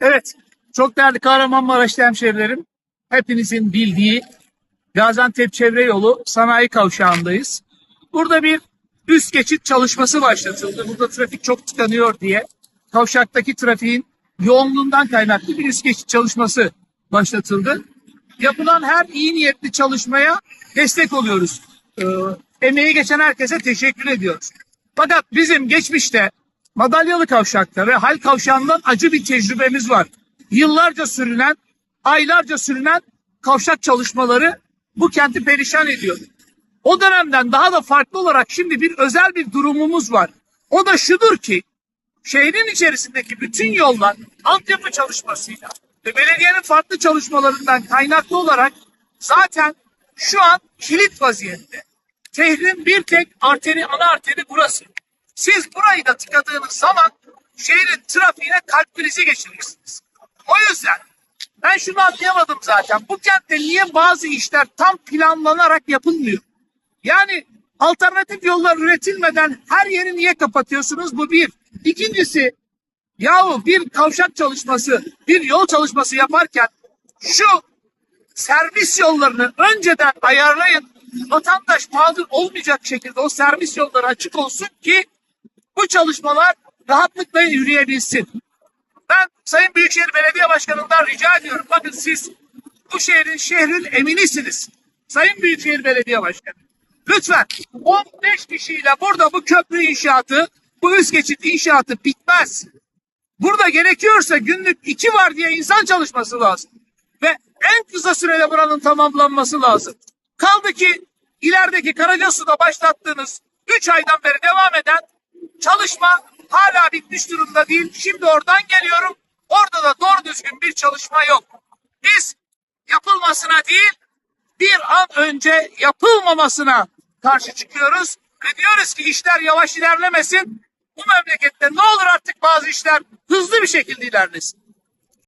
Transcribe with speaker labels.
Speaker 1: Evet, çok değerli Kahramanmaraşlı hemşehrilerim. Hepinizin bildiği Gaziantep Çevre Yolu Sanayi Kavşağı'ndayız. Burada bir üst geçit çalışması başlatıldı. Burada trafik çok tıkanıyor diye. Kavşaktaki trafiğin yoğunluğundan kaynaklı bir üst geçit çalışması başlatıldı. Yapılan her iyi niyetli çalışmaya destek oluyoruz. Ee, emeği geçen herkese teşekkür ediyoruz. Fakat bizim geçmişte Madalyalı Kavşak'ta ve Hal Kavşağı'ndan acı bir tecrübemiz var. Yıllarca sürülen, aylarca sürülen kavşak çalışmaları bu kenti perişan ediyor. O dönemden daha da farklı olarak şimdi bir özel bir durumumuz var. O da şudur ki şehrin içerisindeki bütün yollar altyapı çalışmasıyla ve belediyenin farklı çalışmalarından kaynaklı olarak zaten şu an kilit vaziyette. Şehrin bir tek arteri, ana arteri burası. Siz burayı da tıkadığınız zaman şehrin trafiğine kalp krizi geçirirsiniz. O yüzden ben şunu anlayamadım zaten. Bu kentte niye bazı işler tam planlanarak yapılmıyor? Yani alternatif yollar üretilmeden her yeri niye kapatıyorsunuz? Bu bir. İkincisi yahu bir kavşak çalışması, bir yol çalışması yaparken şu servis yollarını önceden ayarlayın. Vatandaş mağdur olmayacak şekilde o servis yolları açık olsun ki bu çalışmalar rahatlıkla yürüyebilsin. Ben Sayın Büyükşehir Belediye Başkanı'ndan rica ediyorum. Bakın siz bu şehrin şehrin eminisiniz. Sayın Büyükşehir Belediye Başkanı. Lütfen 15 kişiyle burada bu köprü inşaatı, bu üst geçit inşaatı bitmez. Burada gerekiyorsa günlük iki var diye insan çalışması lazım. Ve en kısa sürede buranın tamamlanması lazım. Kaldı ki ilerideki Karacasu'da başlattığınız 3 aydan beri devam eden çalışma hala bitmiş durumda değil. Şimdi oradan geliyorum. Orada da doğru düzgün bir çalışma yok. Biz yapılmasına değil bir an önce yapılmamasına karşı çıkıyoruz ve diyoruz ki işler yavaş ilerlemesin. Bu memlekette ne olur artık bazı işler hızlı bir şekilde ilerlesin.